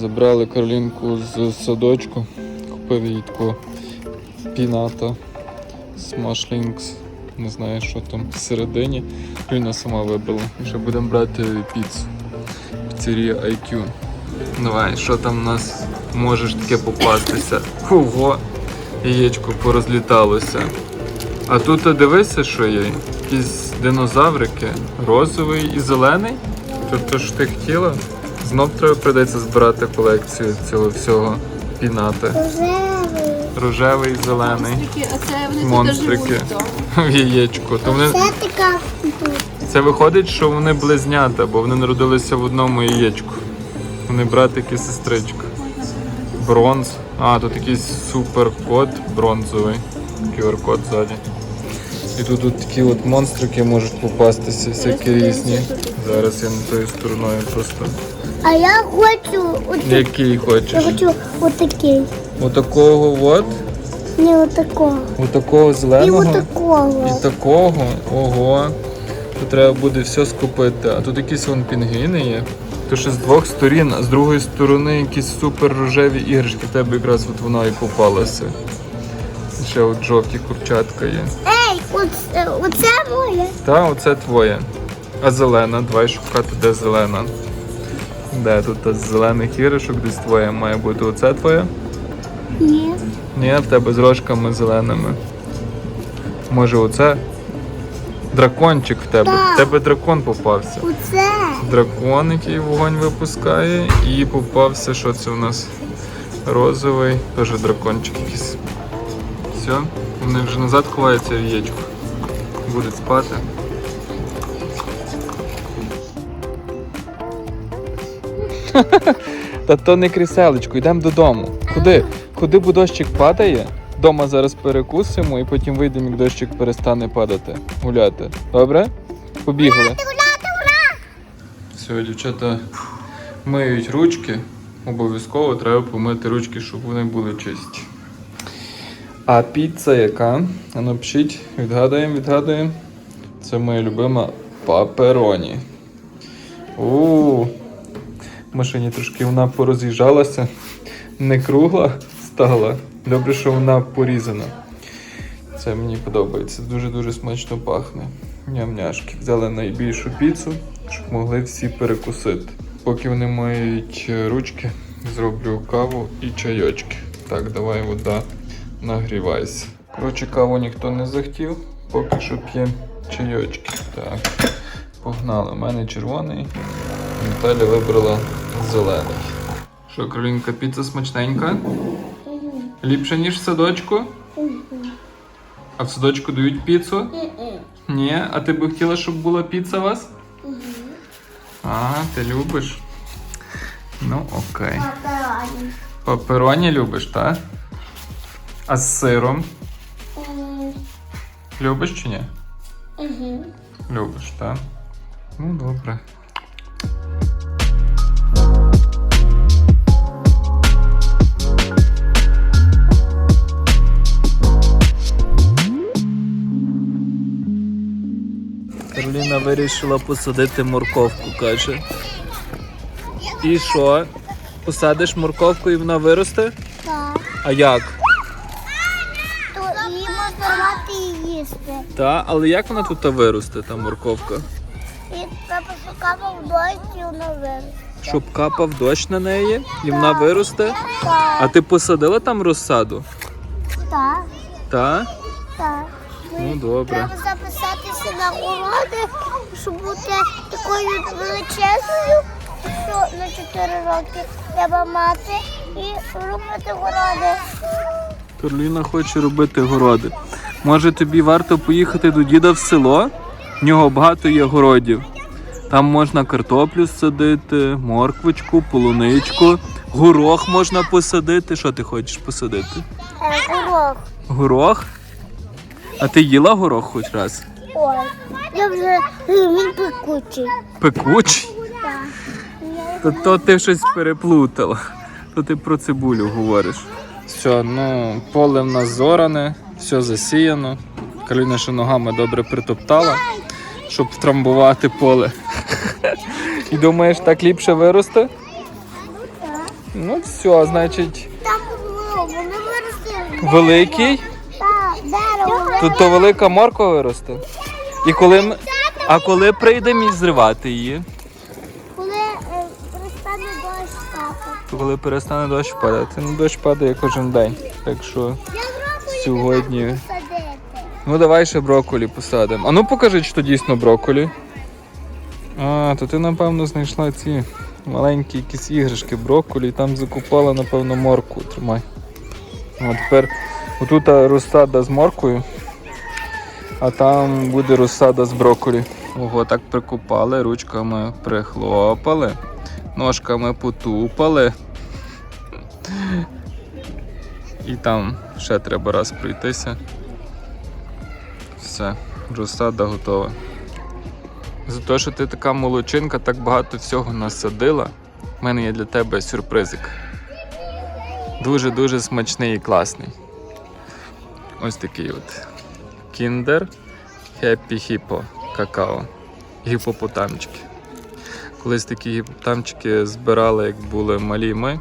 Забрали Каролінку з садочку, купив їй таку піната Смашлінкс. Не знаю, що там всередині. Кароліна сама вибрала. Ще будемо брати піцу. Піцерія IQ. Давай, що там у нас можеш таке попастися? Ого! Яєчко порозліталося. А тут дивися, що є. Якісь динозаврики, розовий і зелений. Тут то що ти хотіла? Знов треба прийдеться збирати колекцію цього всього піната. Рожевий. Рожевий зелений. Монстрики, а це вони Монстрики. тут живуть. то. В яєчку. То вони... Це така тут. Це виходить, що вони близнята, бо вони народилися в одному яєчку. Вони братик і сестричка. Бронз. А, тут якийсь суперкод бронзовий. QR-код ззаді. І тут, тут такі от монстрики можуть попастися, всякі різні. Зараз я не тою стороною просто. А я хочу отакий. Який Я хочеш? хочу отакий. Отакого от, Не отакого. отакого І зеленого. отакого. І такого, ого. Тут треба буде все скупити. А тут якісь вон пінгвіни є. То ще з двох сторін, а з другої сторони якісь супер рожеві іграшки. В тебе якраз от вона і попалася. Ще от жовті курчатка є. Ей, оце, оце моє. Та, оце твоє. А зелена, давай шукати, де зелена. Де тут з зелених іграшок десь твоя має бути оце твоє? Ні. Ні, в тебе з рожками зеленими. Може оце? Дракончик в тебе. Так. В тебе дракон попався. Оце. Дракон, який вогонь випускає, і попався, що це у нас? Розовий, теж дракончик якийсь. Все, вони вже назад ховаються в яєчку. Будуть спати. Та то не кріселечко, йдемо додому. Куди? Куди бо дощик падає? Дома зараз перекусимо і потім вийдемо, як дощик перестане падати. Гуляти. Добре? Побігли. Все, дівчата миють ручки. Обов'язково треба помити ручки, щоб вони були чисті. А піца яка? А ну відгадуємо, відгадуємо. Це моя любима папероні. У в машині трошки вона пороз'їжджалася. Не кругла стала. Добре, що вона порізана. Це мені подобається. Дуже-дуже смачно пахне. Ням-няшки. Взяли найбільшу піцу, щоб могли всі перекусити. Поки вони мають ручки, зроблю каву і чайочки. Так, давай вода нагрівайся. Коротше, каву ніхто не захотів, поки що п'ємо чайочки. Так, погнали. У мене червоний. Наталя вибрала зелений. Що, Каролінка, піца смачненька? Ліпше, ніж в садочку? А в садочку дають піцу? Ні, а ти би хотіла, щоб була піца у вас? А, ти любиш? Ну, окей. Папероні. Папероні любиш, так? А з сиром? Любиш чи ні? Угу. Любиш, так? Ну, добре. Вирішила посадити морковку, каже. І що? Посадиш морковку і вона виросте? Так. А як? То її можна рвати і їсти. Та, але як вона тут виросте, та морковка? І треба шукати в дощі, і вона виросте. Щоб капав дощ на неї і вона виросте. Так. А ти посадила там розсаду? Так. Так. Ну добре. Треба записатися на уроки, щоб бути такою величезною, що на 4 роки треба мати і робити городи. Карліна хоче робити городи. Може тобі варто поїхати до діда в село? В нього багато є городів. Там можна картоплю садити, морквочку, полуничку, горох можна посадити. Що ти хочеш посадити? Е, Горох. Горох? А ти їла горох хоч раз? Ой, я вже він пекучий. Пекучий? Так. То, то ти щось переплутала. То ти про цибулю говориш. Все, ну, поле в нас зоране, все засіяно. Каліна ще ногами добре притоптала, щоб втрамбувати поле. І думаєш, так ліпше виросте? Ну все, значить, Там було, вони виросли. великий. Тут то велика морква виросте. І коли ми... А коли прийдемо і зривати її? Коли е, перестане дощ капати. То коли перестане дощ падати. Ну дощ падає кожен день. Так що. Я брокколі Сьогодні. не можу посадити. Ну давай ще брокколі посадимо. А ну покажи, то дійсно брокколі. А, то ти напевно знайшла ці маленькі якісь іграшки брокколі і там закупала, напевно, моркву. Тримай. А тепер отут розсада з морквою, а там буде розсада з брокколі. Ого, так прикупали, ручками прихлопали, ножками потупали. І там ще треба раз пройтися. Все, розсада готова. За те, що ти така молодчинка, так багато всього насадила, в мене є для тебе сюрпризик. Дуже-дуже смачний і класний. Ось такий от. Kinder Happy Hippo какао. Гіпопотамчики. Колись такі гіпопотамчики збирали, як були малі ми.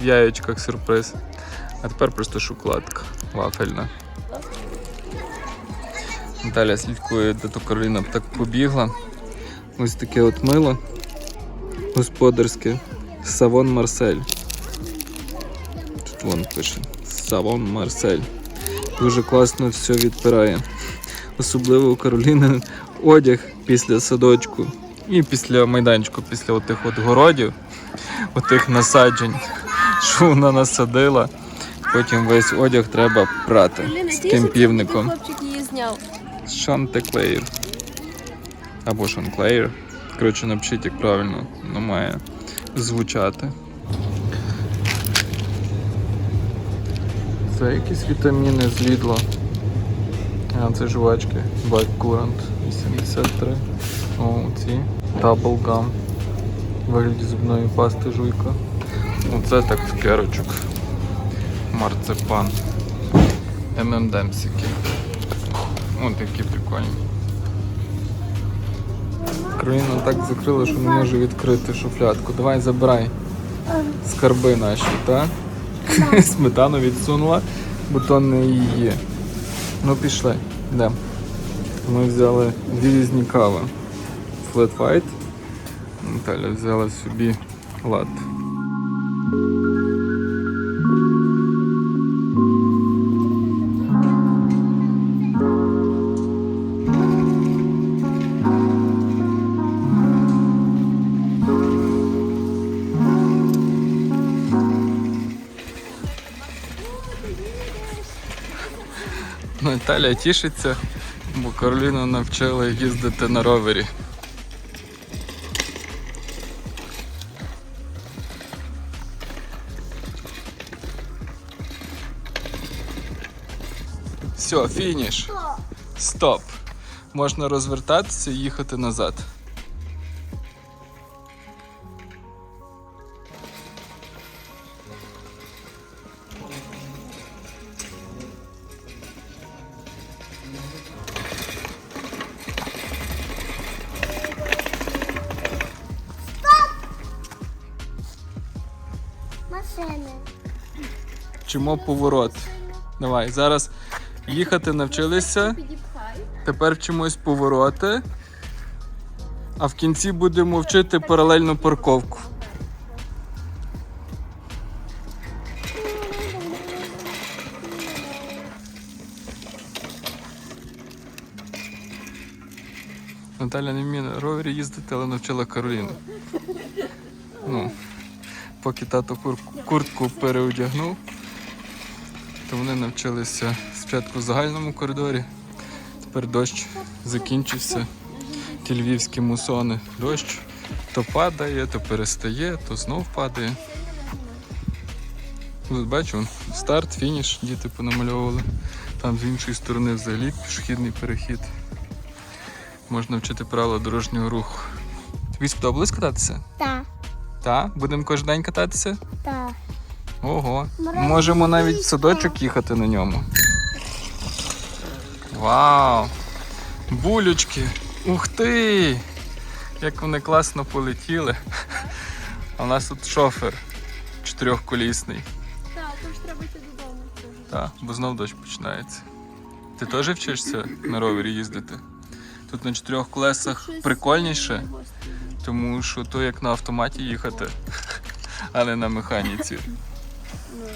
В яєчках сюрприз. А тепер просто шоколадка вафельна. Наталя слідкує, де то Кароліна так побігла. Ось таке от мило господарське. Савон Марсель. Тут вон пише. Савон Марсель. Дуже класно все відпирає. Особливо у Кароліни одяг після садочку і після майданчику, після отих от городів, отих насаджень, що вона насадила. Потім весь одяг треба прати з таким півником. Шантеклеєр. Або Шанклеєр. Коротше, напишіть, як правильно воно має звучати. Це якісь вітаміни з Лідла. А, це жувачки. Black Currant 83. О, ці. Double Gum. Вигляді зубної пасти жуйка. Оце так цукерочок. Марципан. ММДемсики. Ось такі прикольні. Країна так закрила, що не може відкрити шуфлядку. Давай забирай скарби наші, так? Сметану відсунула, бо то не її. Ну пішли, Да. Ми взяли дві різні кави. Flat White. Наталя взяла собі лат. Наталя тішиться, бо Кароліну навчили їздити на ровері. Все, фініш. Стоп. Можна розвертатися і їхати назад. Машини. Чому поворот? Давай, зараз їхати навчилися. Тепер вчимось повороти. А в кінці будемо вчити паралельну парковку. Наталя не вміє на ровері їздити, але навчила Кароліну. Ну, поки тато куртку переодягнув, то вони навчилися спочатку в загальному коридорі. Тепер дощ закінчився. Ті львівські мусони. Дощ то падає, то перестає, то знов падає. Тут бачу, старт, фініш, діти понамальовували. Там з іншої сторони взагалі пішохідний перехід. Можна вчити правила дорожнього руху. Тобі сподобалось кататися? Так, та? Будемо кожен день кататися? Так. Ого. Можемо навіть в садочок їхати на ньому. Вау! Булючки! Ух ти! Як вони класно полетіли. А в нас тут шофер чотирьохколісний. Так, тож треба йти додому. Так, бо знов дощ починається. Ти теж вчишся на ровері їздити? Тут на чотирьох колесах прикольніше. Тому що то як на автоматі їхати, а не на механіці. Ну.